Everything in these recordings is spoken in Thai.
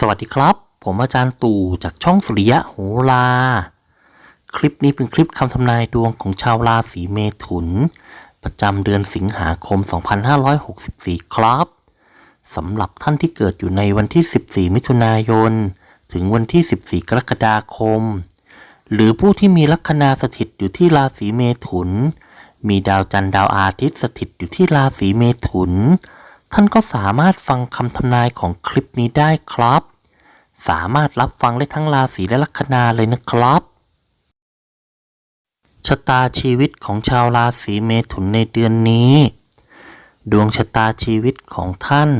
สวัสดีครับ ผมอาจารย์ตู่จากช่องสุริยะโหรา คลิปนี้เป็นคลิปคำทำนายดวงของชาวราศีเมถุน ประจำเดือนสิงหาคม 2564 ครับสำหรับท่านที่เกิดอยู่ในวันที่ 14 มิถุนายน ถึงวันที่ 14 กรกฎาคม หรือผู้ที่มีลัคนาสถิตอยู่ที่ราศีเมถุน มีดาวจันทร์ดาวอาทิตย์สถิตอยู่ที่ราศีเมถุน ท่านก็สามารถฟังคำทำนายของคลิปนี้ได้ครับ สามารถรับฟังได้ทั้งราศีและลัคนาเลยนะครับ ชะตาชีวิตของชาวราศีเมถุนในเดือนนี้ ดวงชะตาชีวิตของท่าน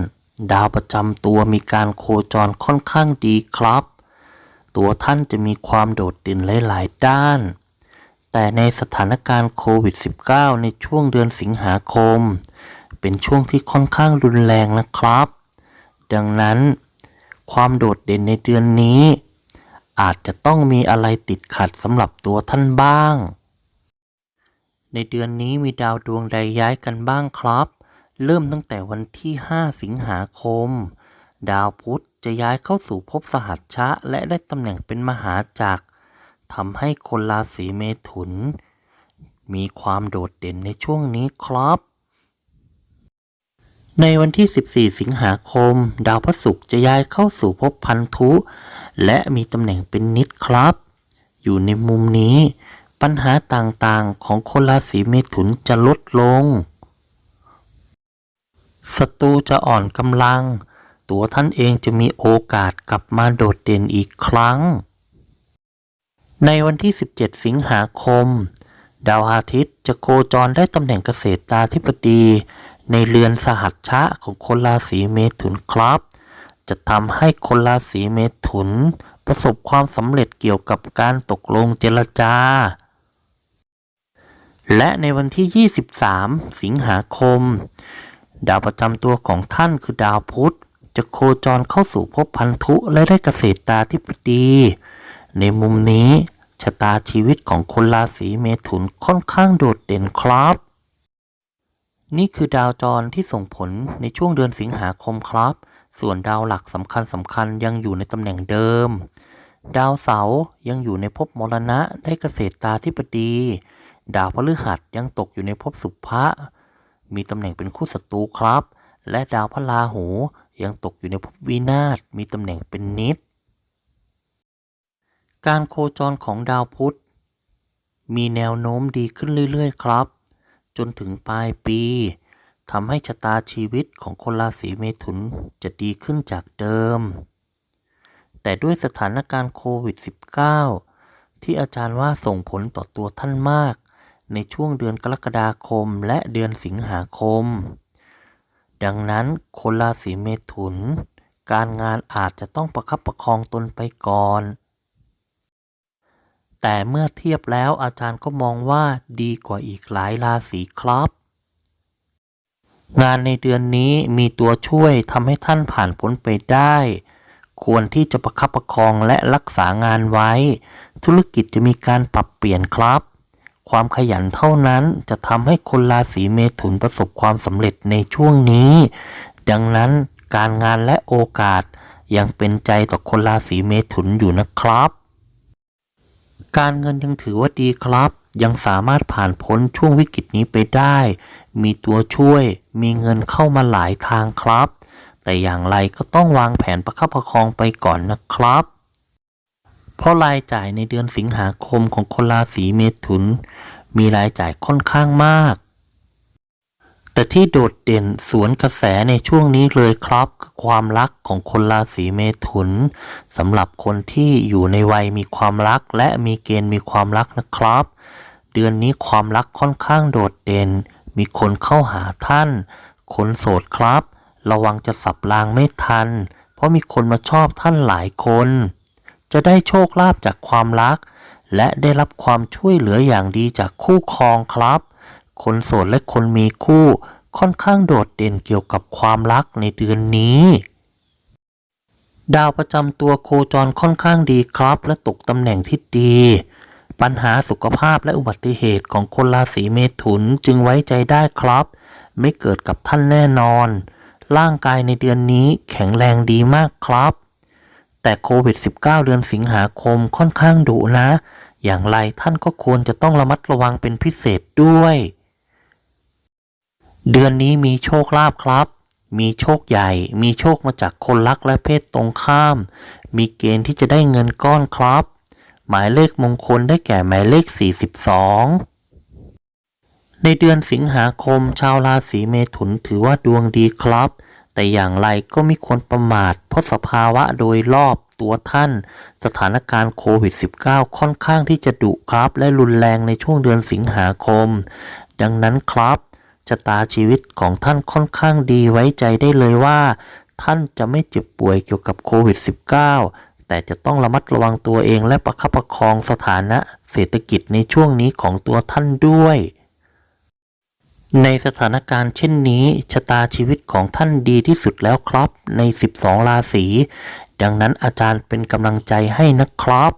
ดาวประจำตัวมีการโคจรค่อนข้างดีครับ ตัวท่านจะมีความโดดเด่นหลาย ๆ ด้าน แต่ในสถานการณ์โควิด -19 ในช่วงเดือนสิงหาคม เป็นช่วงที่ค่อนข้างรุนแรงนะครับ ดังนั้น ความโดดเด่นในเดือนนี้ อาจจะต้องมีอะไรติดขัดสำหรับตัวท่านบ้าง ในเดือนนี้มีดาวดวงใดย้ายกันบ้างครับ เริ่มตั้งแต่วันที่ 5 สิงหาคม ดาวพุธจะย้ายเข้าสู่ภพสหัชชะ และได้ตำแหน่งเป็นมหาจักรทำให้คนราศีเมถุน มีความโดดเด่นในช่วงนี้ครับ ในวันที่ 14 สิงหาคม ดาวพฤหัสจะย้ายเข้าสู่ภพพันธุ และมีตำแหน่งเป็นนิดครับ อยู่ในมุมนี้ ปัญหาต่างๆของคนราศีเมถุนจะลดลงศัตรูจะอ่อนกำลัง ตัวท่านเองจะมีโอกาสกลับมาโดดเด่นอีกครั้ง ในวันที่ 17 สิงหาคม ดาวอาทิตย์จะโคจรได้ตำแหน่งเกษตราธิบดี ในเรือนสหัชชะของคนราศีเมถุนครับ จะทำให้คนราศีเมถุน ประสบความสำเร็จเกี่ยวกับการตกลงเจรจา และในวันที่ 23 สิงหาคม ดาวประจำตัวของท่านคือดาวพุธจะโคจรเข้าสู่ภพพันธุและได้เกษตรตาธิบดี ในมุมนี้ชะตาชีวิตของคนราศีเมถุนค่อนข้างโดดเด่นครับ นี่คือดาวจรที่ส่งผลในช่วงเดือนสิงหาคมครับ ส่วนดาวหลักสำคัญสำคัญยังอยู่ในตำแหน่งเดิม ดาวเสาร์ยังอยู่ในภพมรณะได้เกษตรตาธิบดี ดาวพฤหัสยังตกอยู่ในภพสุภะมีตำแหน่งเป็นคู่ศัตรูครับ และดาวพระราหูยังตกอยู่ในภพวินาศมีตำแหน่งเป็นนิด การโคจรของดาวพุธมีแนวโน้มดีขึ้นเรื่อย ๆ ครับ จนถึงปลายปีทำให้ชะตาชีวิตของคนราศีเมถุนจะดีขึ้นจากเดิม แต่ด้วยสถานการณ์โควิด -19 ที่อาจารย์ว่าส่งผลต่อตัวท่านมาก ในช่วงเดือนกรกฎาคมและเดือนสิงหาคม ดังนั้นคนราศีเมถุน การงานอาจจะต้องประคับประคองตนไปก่อน แต่เมื่อเทียบแล้วอาจารย์ก็มองว่าดีกว่าอีกหลายราศีครับ งานในเดือนนี้มีตัวช่วยทำให้ท่านผ่านพ้นไปได้ ควรที่จะประคับประคองและรักษางานไว้ ธุรกิจจะมีการปรับเปลี่ยนครับ ความขยันเท่านั้นจะทำให้คนราศีเมถุนประสบความสำเร็จในช่วงนี้ ดังนั้นการงานและโอกาสยังเป็นใจต่อคนราศีเมถุนอยู่นะครับ การเงินยังถือว่าดีครับ ยังสามารถผ่านพ้นช่วงวิกฤตนี้ไปได้ มีตัวช่วย มีเงินเข้ามาหลายทางครับ แต่อย่างไรก็ต้องวางแผนประคับประคองไปก่อนนะครับ เพราะรายจ่ายในเดือนสิงหาคมของคนราศีเมถุน มีรายจ่ายค่อนข้างมาก แต่ที่โดดเด่นสวนกระแสในช่วงนี้เลยครับคือความรักของคนราศีเมถุนสำหรับคนที่อยู่ในวัยมีความรักและมีเกณฑ์มีความรักนะครับ เดือนนี้ความรักค่อนข้างโดดเด่น มีคนเข้าหาท่าน คนโสดครับ ระวังจะสับรางไม่ทัน เพราะมีคนมาชอบท่านหลายคน จะได้โชคลาภจากความรัก และได้รับความช่วยเหลืออย่างดีจากคู่ครองครับ คนโสดและคนมีคู่ ค่อนข้างโดดเด่นเกี่ยวกับความรักในเดือนนี้ ดาวประจำตัวโคจรค่อนข้างดีครับ และตกตำแหน่งที่ดี ปัญหาสุขภาพและอุบัติเหตุของคนราศีเมถุนจึงไว้ใจได้ครับ ไม่เกิดกับท่านแน่นอน ร่างกายในเดือนนี้แข็งแรงดีมากครับ แต่โควิด -19 เดือนสิงหาคมค่อนข้างดุนะ อย่างไรท่านก็ควรจะต้องระมัดระวังเป็นพิเศษด้วย เดือนนี้มีโชคลาภครับ มีโชคใหญ่ มีโชคมาจากคนรักและเพศตรงข้าม มีเกณฑ์ที่จะได้เงินก้อนครับ หมายเลขมงคลได้แก่หมายเลข 42ในเดือนสิงหาคมชาวราศีเมถุนถือว่าดวงดีครับ แต่อย่างไรก็ไม่ควรประมาทเพราะสภาวะโดยรอบตัวท่าน สถานการณ์โควิด -19 ค่อนข้างที่จะดุครับ และรุนแรงในช่วงเดือนสิงหาคม ดังนั้นครับ ชะตาชีวิตของท่านค่อนข้างดีไว้ใจได้เลยว่า ท่านจะไม่เจ็บป่วยเกี่ยวกับโควิด -19 แต่จะต้องระมัดระวังตัวเองและประคับประคองสถานะเศรษฐกิจในช่วงนี้ของตัวท่านด้วย ในสถานการณ์เช่นนี้ชะตาชีวิตของท่านดีที่สุดแล้วครับใน 12 ราศี ดังนั้นอาจารย์เป็นกำลังใจให้นะครับ